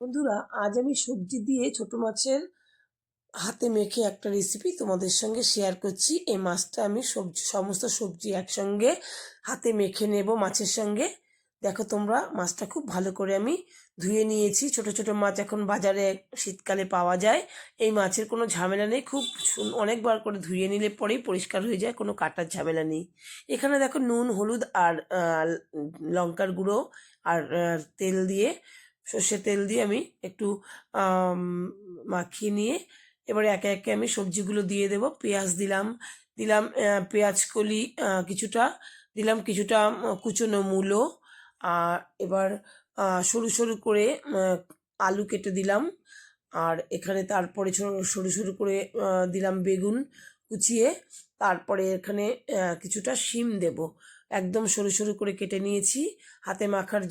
বন্ধুরা, আজ আমি সবজি দিয়ে ছোট মাছের হাতে মেখে একটা রেসিপি তোমাদের সঙ্গে শেয়ার করছি। এই মাছটা আমি সবজি, সমস্ত সবজি একসঙ্গে হাতে মেখে নেব মাছের সঙ্গে। দেখো তোমরা, মাছটা খুব ভালো করে আমি ধুয়ে নিয়েছি। ছোট ছোট মাছ এখন বাজারে শীতকালে পাওয়া যায়। এই মাছের কোনো ঝামেলা নেই। খুব অনেকবার করে ধুয়ে নিলে পরেই পরিষ্কার হয়ে যায়, কোনো কাটার ঝামেলা নেই। এখানে দেখো নুন, হলুদ আর লঙ্কার গুঁড়ো আর তেল দিয়ে সর্ষের তেল দিয়ে আমি একটু মাখিয়ে নিয়ে এবারে একে একে আমি সবজিগুলো দিয়ে দেব। পেঁয়াজ দিলাম দিলাম পেঁয়াজ কলি কিছুটা, দিলাম কিছুটা কুচনো মূলো, আর এবার সরু সরু করে আলু কেটে দিলাম। আর এখানে তারপরে সরু সরু করে দিলাম বেগুন কুচিয়ে, তারপরে এখানে কিছুটা শিম দেব। একদম সরু সরু করে কেটে নিয়েছি। হাতে মাখার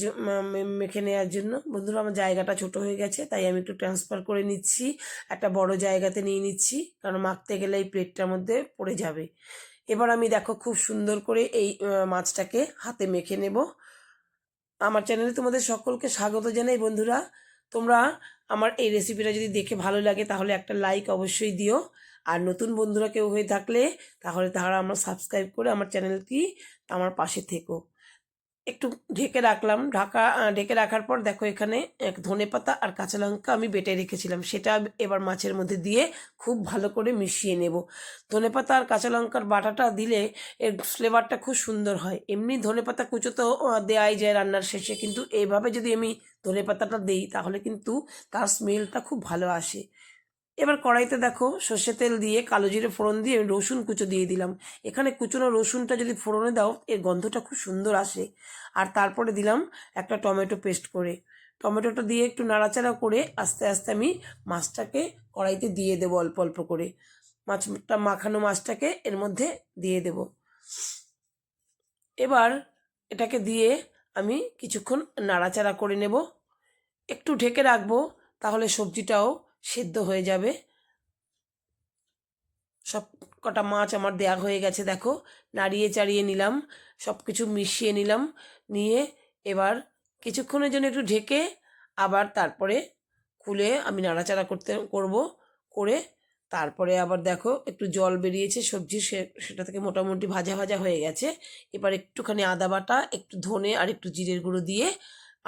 মেখে নেওয়ার জন্য। বন্ধুরা, আমার জায়গাটা ছোট হয়ে গেছে, তাই আমি একটু ট্রান্সফার করে নিচ্ছি। একটা বড় জায়গাতে নিয়ে নিচ্ছি, কারণ মাখতে গেলে এই প্লেটটার মধ্যে পড়ে যাবে। এবার আমি দেখো খুব সুন্দর করে এই মাছটাকে হাতে মেখে নেব। আমার চ্যানেলে তোমাদের সকলকে স্বাগত জানাই বন্ধুরা। তোমরা আমার এই রেসিপিটা যদি দেখে ভালো লাগে, তাহলে একটা লাইক অবশ্যই দিও। আর নতুন বন্ধুরা কেউ হয়ে থাকলে তাহলে তারা আমার সাবস্ক্রাইব করে আমার চ্যানেলটি আমার পাশে থেকো। একটু ঢেকে রাখলাম। ঢাকা ঢেকে রাখার পর দেখো এখানে এক ধনে পাতা আর কাঁচা লঙ্কা আমি বেটে রেখেছিলাম। সেটা এবার মাছের মধ্যে দিয়ে খুব ভালো করে মিশিয়ে নেব। ধনে পাতা আর কাঁচা লঙ্কার বাটাটা দিলে এর ফ্লেভারটা খুব সুন্দর হয়। এমনি ধনে পাতা কুচো তো দেওয়াই যায় রান্নার শেষে। কিন্তু এইভাবে যদি আমি ধনে পাতাটা দিই তাহলে কিন্তু তার স্মেলটা খুব ভালো আসে। এবার কড়াইতে দেখো সর্ষে তেল দিয়ে কালো জিরে ফোড়ন দিয়ে আমি রসুন কুচো দিয়ে দিলাম। এখানে কুচোনো রসুনটা যদি ফোড়নে দাও, এর গন্ধটা খুব সুন্দর আসে। আর তারপরে দিলাম একটা টমেটো পেস্ট করে। টমেটোটা দিয়ে একটু নাড়াচাড়া করে আস্তে আস্তে আমি মাছটাকে কড়াইতে দিয়ে দেবো অল্প অল্প করে। মাছটা মাখানো মাছটাকে এর মধ্যে দিয়ে দেব। এবার এটাকে দিয়ে আমি কিছুক্ষণ নাড়াচাড়া করে নেব। একটু ঢেকে রাখব, তাহলে সবজিটাও সেদ্ধ হয়ে যাবে। সব কটা মাছ আমার দেয়া হয়ে গেছে, দেখো। নাড়িয়ে চাড়িয়ে নিলাম সব কিছু মিশিয়ে নিলাম, নিয়ে এবার কিছুক্ষণের জন্য একটু ঢেকে আবার তারপরে খুলে আমি নাড়াচাড়া করতে, করব, করে তারপরে আবার দেখো একটু জল বেরিয়েছে, সবজি সেটা থেকে মোটামুটি ভাজা ভাজা হয়ে গেছে। এবার একটুখানি আদা বাটা, একটু ধনে আর একটু জিরের গুঁড়ো দিয়ে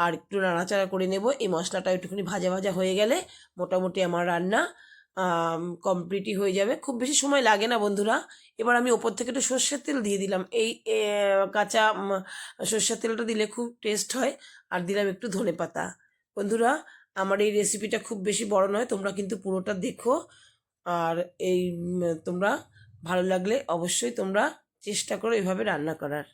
আর একটু নাড়াচাড়া করে নেব। এই মশলাটা একটুখানি ভাজা ভাজা হয়ে গেলে মোটামুটি আমার রান্না কমপ্লিটই হয়ে যাবে। খুব বেশি সময় লাগে না বন্ধুরা। এবার আমি ওপর থেকে একটু সর্ষের তেল দিয়ে দিলাম। এই কাঁচা সর্ষের তেলটা দিলে খুব টেস্ট হয়। আর দিলাম একটু ধনে পাতা। বন্ধুরা, আমার এই রেসিপিটা খুব বেশি বড় নয়, তোমরা কিন্তু পুরোটা দেখো। আর এই তোমরা ভালো লাগলে অবশ্যই তোমরা চেষ্টা করো এভাবে রান্না করার।